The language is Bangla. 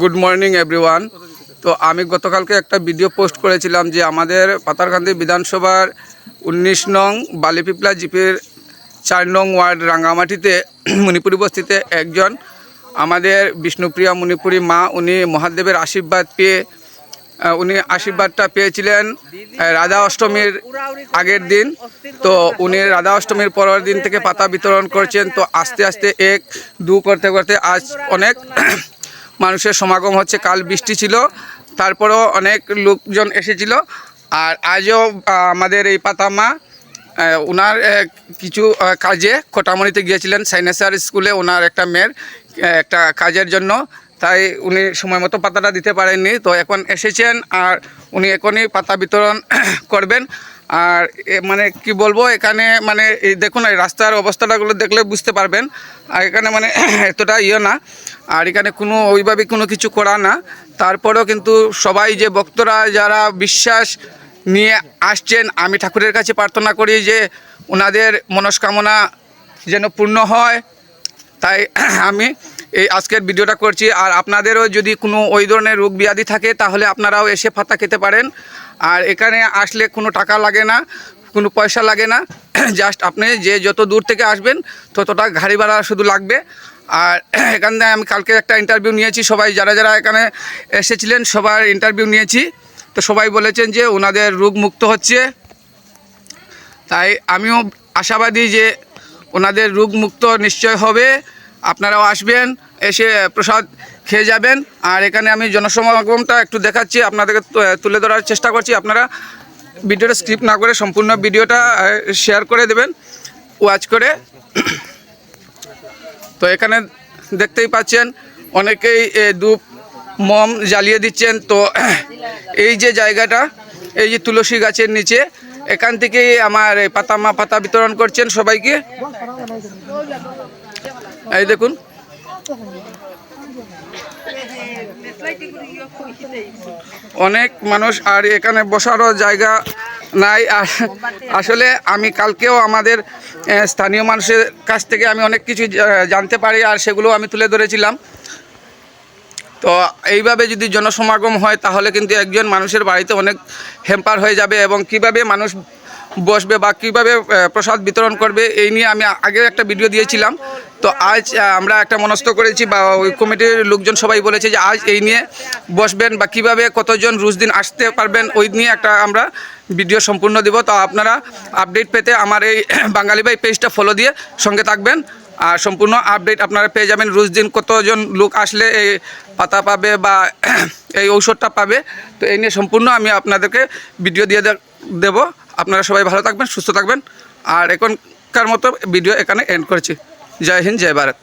গুড মর্নিং এভরিওয়ান তো আমি গতকালকে একটা ভিডিও পোস্ট করেছিলাম যে আমাদের পাতারকান্দি বিধানসভার উনিশ নং বালিপিপলা জিপির চার নং ওয়ার্ড রাঙ্গামাটিতে মণিপুরি বস্তিতে একজন আমাদের বিষ্ণুপ্রিয়া মণিপুরী মা, উনি মহাদেবের আশীর্বাদ পেয়ে উনি আশীর্বাদটা পেয়েছিলেন রাধা অষ্টমীর আগের দিন। তো উনি রাধা অষ্টমীর পরের দিন থেকে পাতা বিতরণ করছেন। তো আস্তে আস্তে এক, দু করতে করতে আজ অনেক মানুষের সমাগম হচ্ছে, কাল বৃষ্টি ছিল, তারপরেও অনেক লোকজন এসেছিল। আর আজও আমাদের এই পাতামা ওনার কিছু কাজে খোটামণিতে গিয়েছিলেন, সাইনেসার স্কুলে ওনার একটা মেয়ের একটা কাজের জন্য। তাই উনি সময় মতো পাতাটা দিতে পারেননি। তো এখন এসেছেন, আর উনি এখনই পাতা বিতরণ করবেন। আর মানে কি বলব, এখানে মানে দেখুন, এই রাস্তার অবস্থাটাগুলো দেখলে বুঝতে পারবেন। আর এখানে মানে এতটা ইয়ে না। আর এখানে কোনো ওইভাবে কোনো কিছু করা না। তারপরেও কিন্তু সবাই যে ভক্তরা যারা বিশ্বাস নিয়ে আসছেন, আমি ঠাকুরের কাছে প্রার্থনা করি যে ওনাদের মনস্কামনা যেন পূর্ণ হয়। তাই আমি এই আজকের ভিডিওটা করছি। আর আপনাদেরও যদি কোনো ওই ধরনের রোগ ব্যাধি থাকে, তাহলে আপনারাও এসে পাতা খেতে পারেন। আর এখানে আসলে কোনো টাকা লাগে না, কোনো পয়সা লাগে না। জাস্ট আপনি যে যত দূর থেকে আসবেন, ততটা গাড়ি ভাড়া শুধু লাগবে। আর এখান থেকে আমি কালকে একটা ইন্টারভিউ নিয়েছি। সবাই যারা যারা এখানে এসেছিলেন, সবার ইন্টারভিউ নিয়েছি। তো সবাই বলেছেন যে ওনাদের রোগ মুক্ত হচ্ছে। তাই আমিও আশাবাদী যে ওনাদের রোগ মুক্ত নিশ্চয় হবে। আপনারাও আসবেন। এসে প্রসাদ খেয়ে যাবেন। আর এখানে আমি জনসমাগমটা একটু দেখাচ্ছি, আপনাদেরকে তুলে ধরার চেষ্টা করছি। আপনারা ভিডিওটা স্কিপ না করে সম্পূর্ণ ভিডিওটা শেয়ার করে দেবেন ওয়াচ করে। তো এখানে দেখতেই পাচ্ছেন, অনেকেই ধূপ মম জ্বালিয়ে দিচ্ছেন। তো, এই যে জায়গাটা, এই যে তুলসী গাছের নিচে, এখান থেকেই আমার পাতা মা পাতা বিতরণ করছেন সবাইকে। এই দেখুন অনেক মানুষ আর এখানে বসারও জায়গা নাই। আসলে আমি কালকেও আমাদের স্থানীয় মানুষের কাছ থেকে আমি অনেক কিছু জানতে পারি আর সেগুলো আমি তুলে ধরেছিলাম। তো এইভাবে যদি জনসমাগম হয় তাহলে কিন্তু একজন মানুষের বাড়িতে অনেক হেম্পার হয়ে যাবে এবং কীভাবে মানুষ বসবে বা কীভাবে প্রসাদ বিতরণ করবে, এই নিয়ে আমি আগে একটা ভিডিও দিয়েছিলাম। তো আজ আমরা একটা মনস্থ করেছি বা ওই কমিটির লোকজন সবাই বলেছে যে আজ এই নিয়ে বসবেন বা কীভাবে কতজন রোজ দিন আসতে পারবেন, ওই নিয়ে একটা আমরা ভিডিও সম্পূর্ণ দেব। তো আপনারা আপডেট পেতে আমার এই বাঙালি ভাই পেজটা ফলো দিয়ে সঙ্গে থাকবেন। আর সম্পূর্ণ আপডেট আপনারা পেয়ে যাবেন রোজ দিন কতজন লোক আসলে এই পাতা পাবে বা এই ঔষধটা পাবে। তো এই নিয়ে সম্পূর্ণ আমি আপনাদেরকে ভিডিও দিয়ে দেবো। আপনারা সবাই ভালো থাকবেন, সুস্থ থাকবেন। আর এখনকার মতো ভিডিও এখানে এন্ড করছি। জয় হিন্দ, জয় ভারত।